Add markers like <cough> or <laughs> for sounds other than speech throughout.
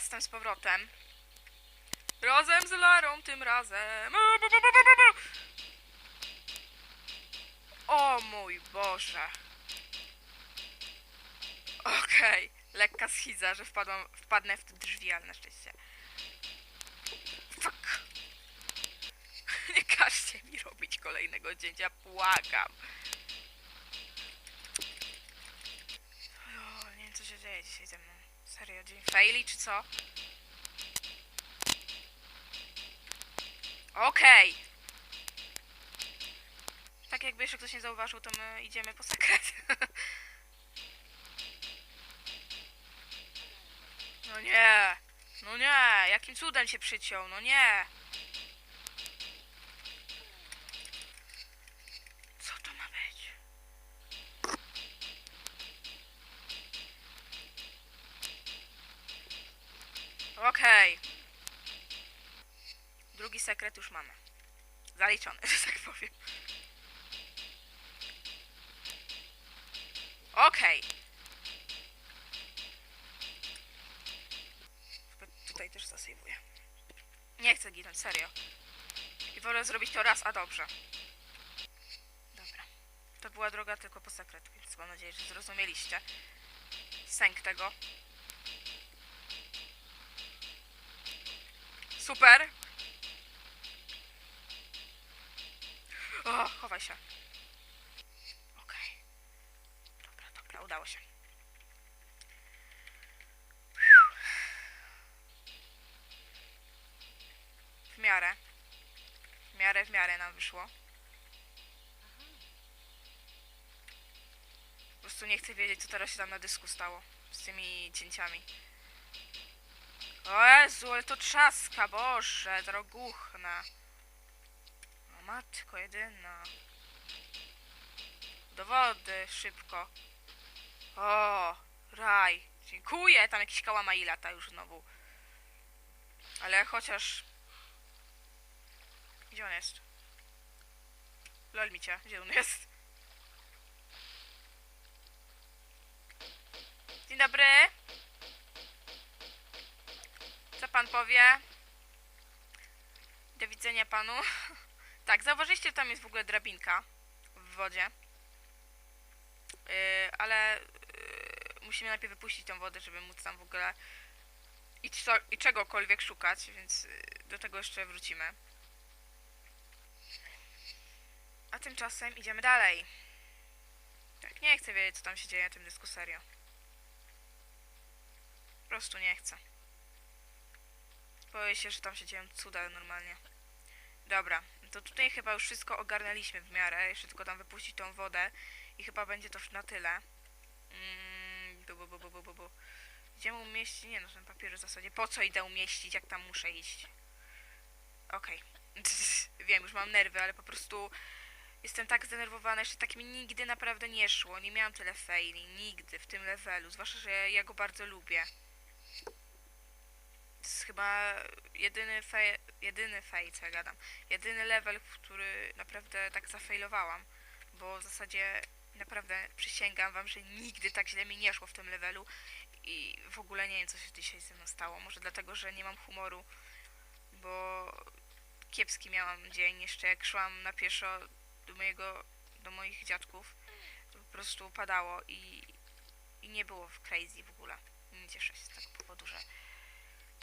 jestem z powrotem. Razem z Larą tym razem. O, mój Boże. Okej, lekka schiza, że wpadłam, wpadnę w te drzwi, ale na szczęście. Fuck. <laughs> Nie każcie mi robić kolejnego cięcia, błagam. O, nie wiem co się dzieje dzisiaj ze mną. Serio, dzień faili czy co? Okej. Tak jakby jeszcze ktoś nie zauważył, to my idziemy po sekret. <laughs> no nie. No nie. Jakim cudem się przyciął? No nie. Co to ma być? Okej. Drugi sekret już mamy. Zaliczony, <laughs> że tak powiem. Okej. Chyba Tutaj też zasejwuję. Nie chcę ginąć, serio. I wolę zrobić to raz, a dobrze. Dobra. To była droga tylko po sekret, więc mam nadzieję, że zrozumieliście. Sęk tego. Super. O, chowaj się. Okej. Dobra, dobra, udało się. W miarę. W miarę, w miarę nam wyszło. Po prostu nie chcę wiedzieć, co teraz się tam na dysku stało. Z tymi cięciami. O Jezu, ale to trzaska, Boże, droguchna. O matko jedyna. Do wody, szybko. O, raj. Dziękuję, tam jakiś kałamai lata już znowu. Ale chociaż... Gdzie on jest? Lol micia, gdzie on jest? Dzień dobry. Co pan powie? Do widzenia panu. <laughs> tak, zauważyliście, tam jest w ogóle drabinka w wodzie. Yy, ale yy, musimy najpierw wypuścić tą wodę, żeby móc tam w ogóle i, co, i czegokolwiek szukać, więc yy, do tego jeszcze wrócimy. A tymczasem idziemy dalej. Tak, nie chcę wiedzieć, co tam się dzieje na tym dysku serio. Po prostu nie chcę. Boję się, że tam się dzieją cuda normalnie. Dobra, to tutaj chyba już wszystko ogarnęliśmy w miarę. Jeszcze tylko tam wypuścić tą wodę i chyba będzie to już na tyle. Mm, bu, bu, bu, bu, bu. Idziemy umieścić? Nie no, ten papier w zasadzie. Po co idę umieścić, jak tam muszę iść? Okej. <laughs> Wiem, już mam nerwy, ale po prostu jestem tak zdenerwowana. Jeszcze tak mi nigdy naprawdę nie szło. Nie miałam tyle faili. Nigdy w tym levelu. Zwłaszcza, że ja go bardzo lubię. To jest chyba jedyny fej, jedyny fej, co ja gadam. Jedyny level, który naprawdę tak zafailowałam. Bo w zasadzie naprawdę przysięgam wam, że nigdy tak źle mi nie szło w tym levelu. I w ogóle nie wiem, co się dzisiaj ze mną stało. Może dlatego, że nie mam humoru. Bo kiepski miałam dzień. Jeszcze jak szłam na pieszo do mojego, do moich dziadków, po prostu padało i, i nie było w crazy w ogóle. Nie cieszę się z tego powodu, że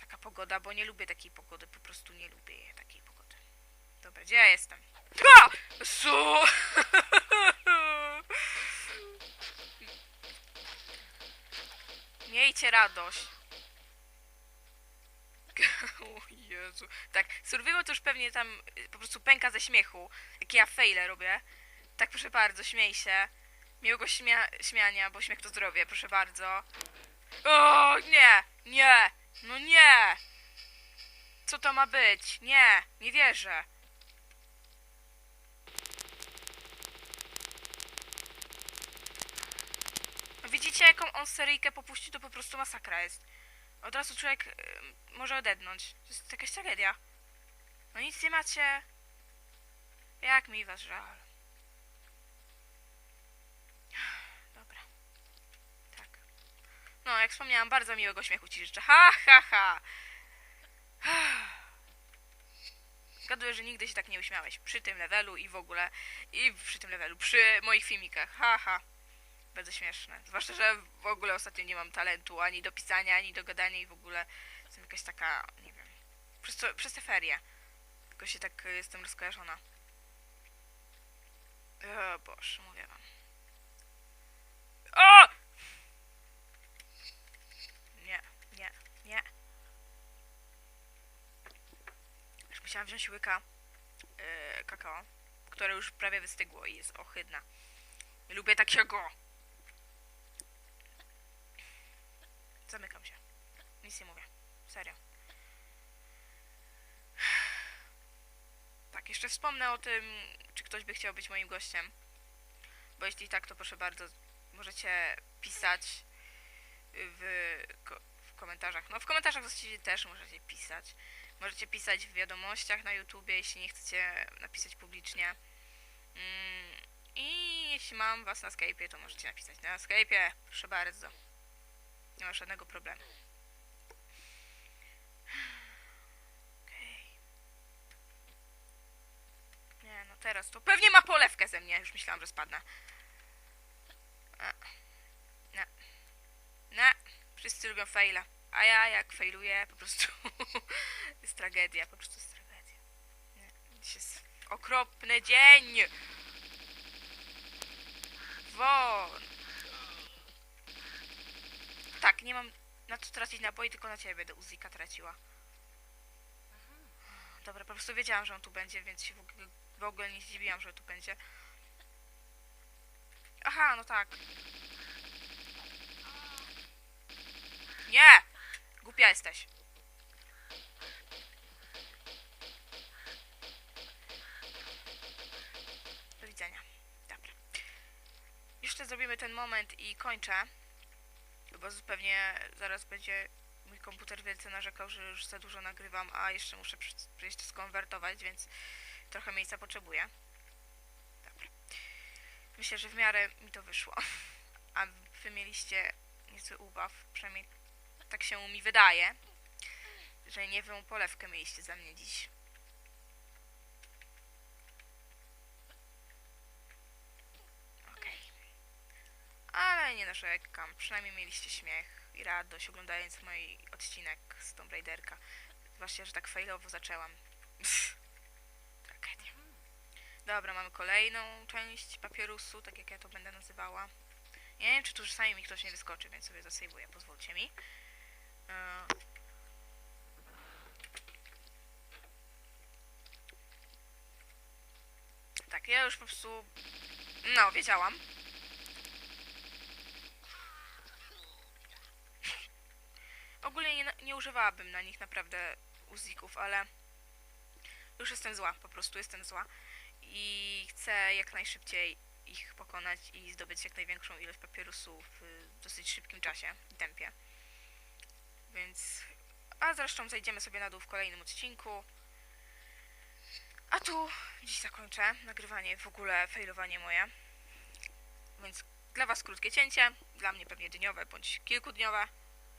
taka pogoda, bo nie lubię takiej pogody, po prostu nie lubię takiej pogody. Dobra, gdzie ja jestem? A! Su! <laughs> Miejcie radość. <laughs> O Jezu. Tak, survival to już pewnie tam y, po prostu pęka ze śmiechu. Jak ja fejle robię. Tak, proszę bardzo, śmiej się. Miłego śmia śmiania, bo śmiech to zdrowie, proszę bardzo. O, nie, nie, no nie. Co to ma być? Nie, nie wierzę. Widzicie, jaką on seryjkę popuścił, to po prostu masakra jest. Od razu człowiek y, może odetchnąć. To jest jakaś tragedia. No nic nie macie. Jak mi was żal. Dobra. Tak. No, jak wspomniałam, bardzo miłego śmiechu ci życzę. Ha, ha, ha. Zgaduję, że nigdy się tak nie uśmiałeś. Przy tym levelu i w ogóle. I przy tym levelu. Przy moich filmikach. Ha, ha. Bardzo śmieszne. Zwłaszcza, że w ogóle ostatnio nie mam talentu ani do pisania, ani do gadania i w ogóle jestem jakaś taka, nie wiem. Przez, to, przez te ferie. Tylko się tak y, jestem rozkojarzona. O Boże, mówię wam. O! Nie, nie, nie. Musiałam wziąć łyka yy, kakao, które już prawie wystygło i jest ohydna. Lubię takiego. Zamykam się. Nic nie mówię. Serio. Tak, jeszcze wspomnę o tym, czy ktoś by chciał być moim gościem. Bo jeśli tak, to proszę bardzo, możecie pisać w, w komentarzach. No w komentarzach właściwie też możecie pisać. Możecie pisać w wiadomościach na YouTubie, jeśli nie chcecie napisać publicznie. Mm, I jeśli mam was na Skype'ie, to możecie napisać na Skype'ie. Proszę bardzo. Nie ma żadnego problemu. Nie, no teraz to pewnie ma polewkę ze mnie. Już myślałam, że spadnę. A. Nie. Nie. Wszyscy lubią faila. A ja jak failuję, po prostu <laughs> jest tragedia. Po prostu jest tragedia. Nie. Dziś jest okropny dzień. Won. Tak, nie mam na co tracić naboi, tylko na ciebie będę Uzika traciła. Dobra, po prostu wiedziałam, że on tu będzie, więc się w ogóle, w ogóle nie zdziwiłam, że tu będzie. Aha, no tak. Nie! Głupia jesteś. Do widzenia. Dobra. Jeszcze zrobimy ten moment i kończę. Bo pewnie zaraz będzie mój komputer wielce narzekał, że już za dużo nagrywam, a jeszcze muszę przyjść to skonwertować, więc trochę miejsca potrzebuję. Dobra. Myślę, że w miarę mi to wyszło. <laughs> A wy mieliście niezły ubaw, przynajmniej tak się mi wydaje, że niewą polewkę mieliście za mnie dziś. Okej. Ale nie narzekam, przynajmniej mieliście śmiech i radość oglądając mój odcinek z Tomb Raiderka. Zwłaszcza, że tak failowo zaczęłam. Tragedia. Dobra, mamy kolejną część papierusu, tak jak ja to będę nazywała. Nie wiem, czy tu czasami mi ktoś nie wyskoczy, więc sobie zasejwuję, pozwólcie mi. Tak, ja już po prostu... No, wiedziałam. Ogólnie nie, nie używałabym na nich naprawdę uzików, ale już jestem zła, po prostu jestem zła i chcę jak najszybciej ich pokonać i zdobyć jak największą ilość papierusów w dosyć szybkim czasie tempie. Więc... A zresztą zejdziemy sobie na dół w kolejnym odcinku. A tu dziś zakończę nagrywanie, w ogóle failowanie moje. Więc dla Was krótkie cięcie, dla mnie pewnie dniowe bądź kilkudniowe.